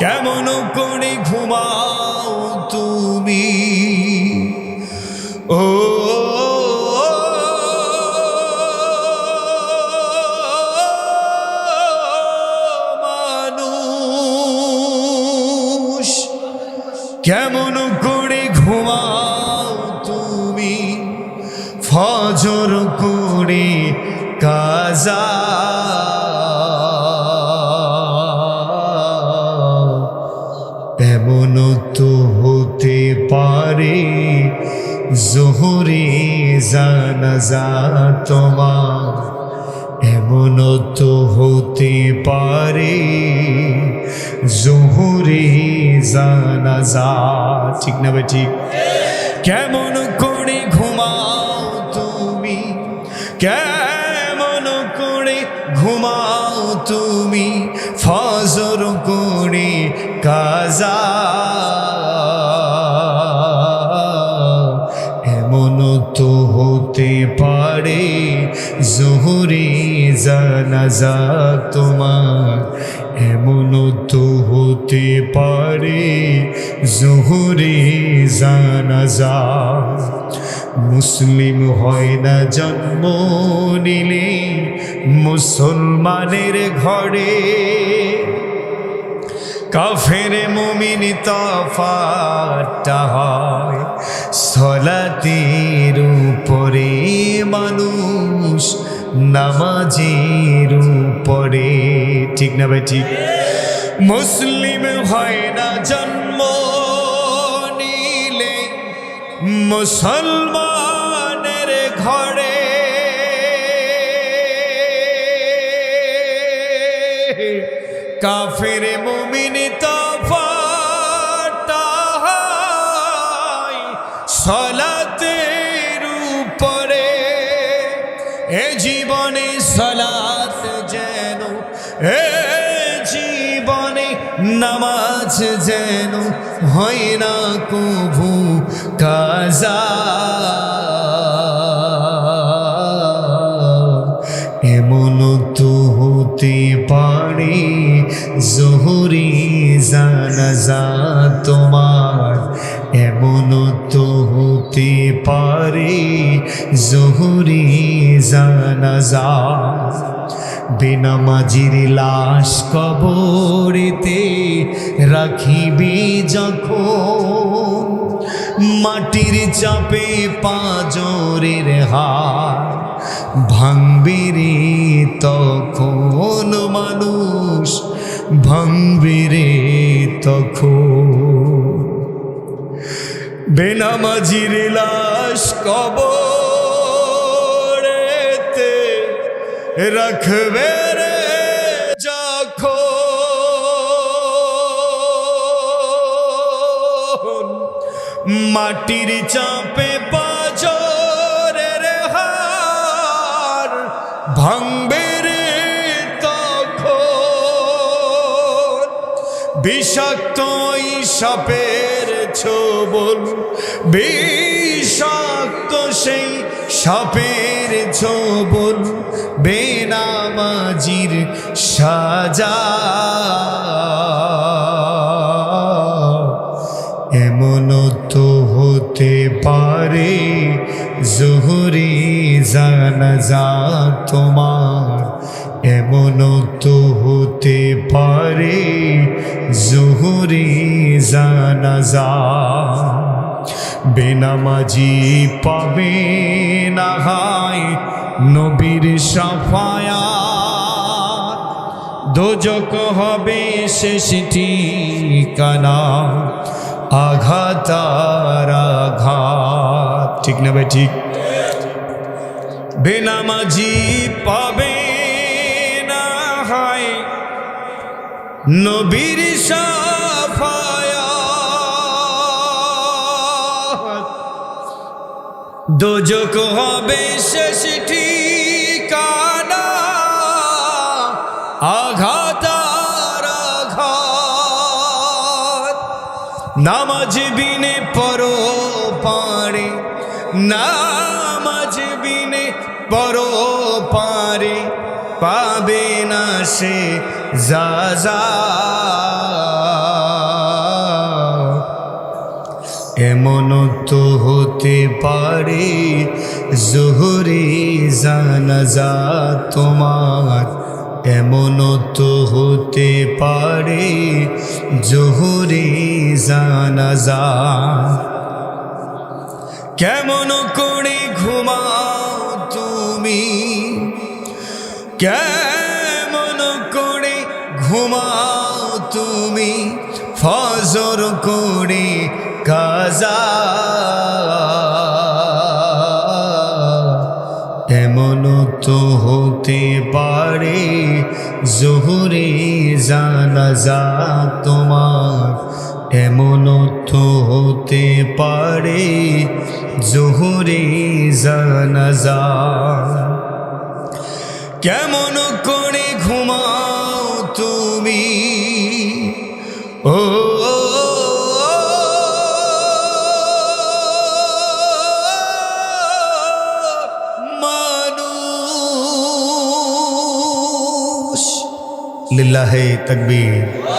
কেমন করে ঘুমাও তুমি ও মানুষ কেমন করে ঘুমাও তুমি ফজর করে কাজা জোহরে জানাজা তোমার, এমন তো হতে পারে। জোহরে জানাজা ঠিক না ভাই ঠিক? কেমন করে ঘুমাও তুমি? কেমন করে ঘুমাও তুমি? ফজর করে কাজা জানাজা তোমার, এমন তো হতে পারে জোহরে জানাজা মুসলিম হয় না জন্ম নিলে মুসলমানের ঘরে। কাফের মুমিন তফাটা হয় সলাতের উপরে মানুষ। নামাজের উপরে। ঠিক না ভাই, ঠিক? মুসলিম হয় না জন্ম নিলে, মুসলমানের ঘরে। কাফের মুমিন তফাটাই সলাতের জীবনে সলাত যেন এ জীবনে নামাজ যেন হয় না কভু কাজা। পারে জোহরি জানাজা। বেনামাজির লাশ কবরেতে রাখিবি যখন। মাটির চাপে পাজরের হার ভাঙবে রে তখন মানুষ, ভাঙবে রে তখন। বেনামাজির লাশ কবরেতে রাখবে রে যখন মাটির চাপে পাজরের হার ভাঙবে বিষাক্ত সাপের ছোবল, বিষাক্ত সেই সাপের ছোবল, বেনামাজির সাজা। এমন তো হতে পারে, জোহরি জানাজা তোমার জানাজা বেনামাজি পাবে না হায় নবীর সাফায়া দোজক হবে শেষ ঠিকানা আঘাত আর আঘাত ঠিক না ভাই ঠিক বেনামাজি পাবে নবীর দোজক হবে শেষ ঠিকানা। আঘাত আঘাত। নামাজ বিনে পর পারে। নামাজ বিনে পর পারে। পাবে না সে যা এমন তো হতে পারে জোহরে জানাজা তোমার। এমন তো হতে পারে জোহরে জানাজা। কেমন করে ঘুমা তুমি? কেমন করে ঘুমাও তুমি? ফজর করে কাজা। এমন তো হতে পারে জোহরে জানাজা তোমার। এমন তো হতে পারে জোহরে জানাজা। কেমন করে ঘুমাও তুমি? ও মানুষ। লিল্লাহে তকবীর।